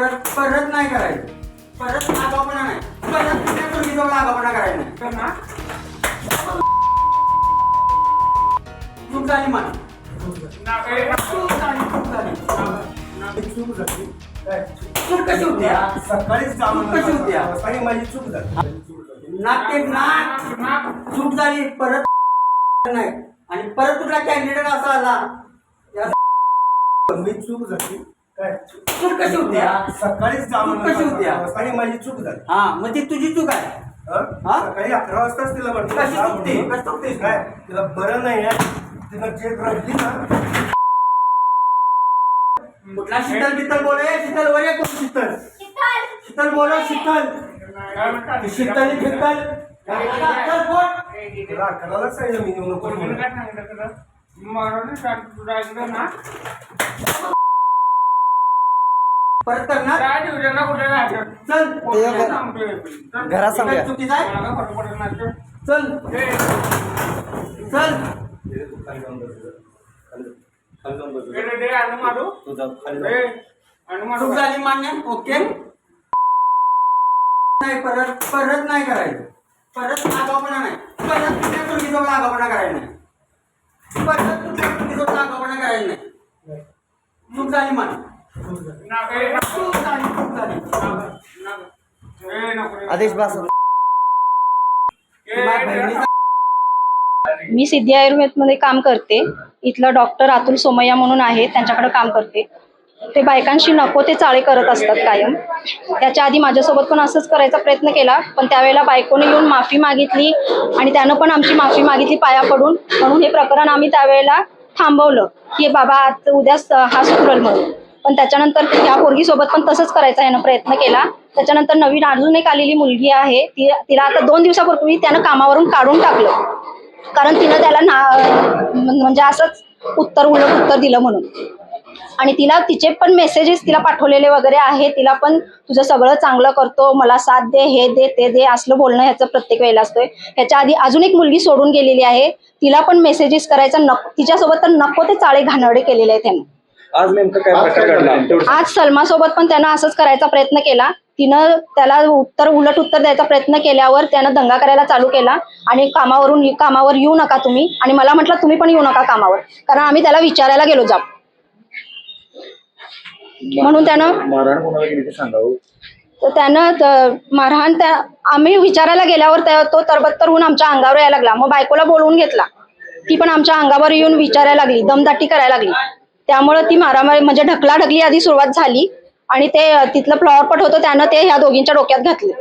परत परत नाही करायचं. परत आगाऊपणा नाही. परत कुठल्या मुलगीजवळ आगाऊपणा करायचा नाही. चूक झाली मला. चूक झाली चूक झाली. चूक झाली. काय? चूक कशी होती? हा? सकाळीच काम चूक कशी होती? हा? माझी चूक झाली. नाक ते नाक. चूक झाली परत नाही. आणि परत कुठला कॅन्डिडेट असा आला? या मी चूक झाली. काय चूक कशी होती हा? सकाळीच चूक कशी होती हा? आणि माझी चूक झाली हा मग ती तुझी चूक आहे हं? हा? सकाळी अकरा वाजताच तिला म्हटलं कशी जा चुकते? म्हणून. कशी चुकते? काय तिला बरं नाही आहे तिनं जे रडली ना कुठला शीतल बितल बोले शीतल वर ये कोण शीतल शीतल बोलो शीतल शीतल शीतल शीतल बोल. तिला अकरालाच सांगितलं मी येऊ नको म्हणून. परत करणार? चल घरात सांगूया. चुकीचं आहे चल चल. तू जाऊन बस जरा. तू जा खाली जा. चूक झाली मान्य? ओके. नाही परत परत नाही करायचं. परत आगाऊपणा नाही. परत कुठल्या मुलगीजवळ आगाऊपणा करायचा नाही. परत कुठल्या मुलगीजवळ आगाऊपणा करायचा नाही. चूक झाली झाली आदेश बास. मी सिद्धी आयुर्वेदमध्ये काम करते. इथलं डॉक्टर अतुल सोमय्या म्हणून आहे त्यांच्याकडे काम करते. ते बायकांशी नको ते चाळे करत असतात कायम. त्याच्या आधी माझ्यासोबत पण असंच करायचा प्रयत्न केला पण त्यावेळेला बायकोने येऊन माफी मागितली आणि त्यानं पण आमची माफी मागितली पाया पडून. म्हणून हे प्रकरण आम्ही त्यावेळेला थांबवलं. की बाबा आज उद्याच हा सुधरल म्हणून. पण त्याच्यानंतर त्या पोरगीसोबत पण तसंच करायचा यानं प्रयत्न केला. त्याच्यानंतर नवीन अजून एक आलेली मुलगी आहे. ती तिला आता दोन दिवसापूर्वी त्यानं कामावरून काढून टाकलं. कारण तिनं त्याला ना म्हणजे असंच उत्तर उलट उत्तर दिलं म्हणून. आणि तिला तिचे पण मेसेजेस तिला पाठवलेले वगैरे आहे तिला पण तुझं सगळं चांगलं करतो. मला साथ दे हे दे ते दे असलं बोलणं ह्याचं प्रत्येक वेळेला असतोय. ह्याच्या आधी अजून एक मुलगी सोडून गेलेली आहे. तिला पण मेसेजेस करायचा नको तिच्यासोबत तर नको ते चाळे घाणवडे केलेले आहेत त्यांनी. आज नेमकं काय प्रकार घडला? आज सलमासोबत पण त्यानं असंच करायचा प्रयत्न केला. तिनं त्याला उत्तर उलट उत्तर द्यायचा प्रयत्न केल्यावर त्यानं दंगा करायला चालू केला आणि कामावरून कामावर येऊ नका तुम्ही आणि मला म्हटलं तुम्ही पण येऊ नका कामावर. कारण आम्ही त्याला विचारायला गेलो जाब म्हणून त्यानं मारहाण कोणाला केली ते सांगावं तर त्यानं त- मारहाण त्या आम्ही विचारायला गेल्यावर त्या- तो तरबत्तर होऊन आमच्या अंगावर यायला लागला. मग बायकोला बोलवून घेतला. ती पण आमच्या अंगावर येऊन विचारायला लागली दमदाटी करायला लागली. त्यामुळं ती मारामारी म्हणजे ढकलाढकली आधी सुरुवात झाली आणि ते तिथलं फ्लॉवर पट होतं त्यानं ते ह्या दोघींच्या डोक्यात घातले.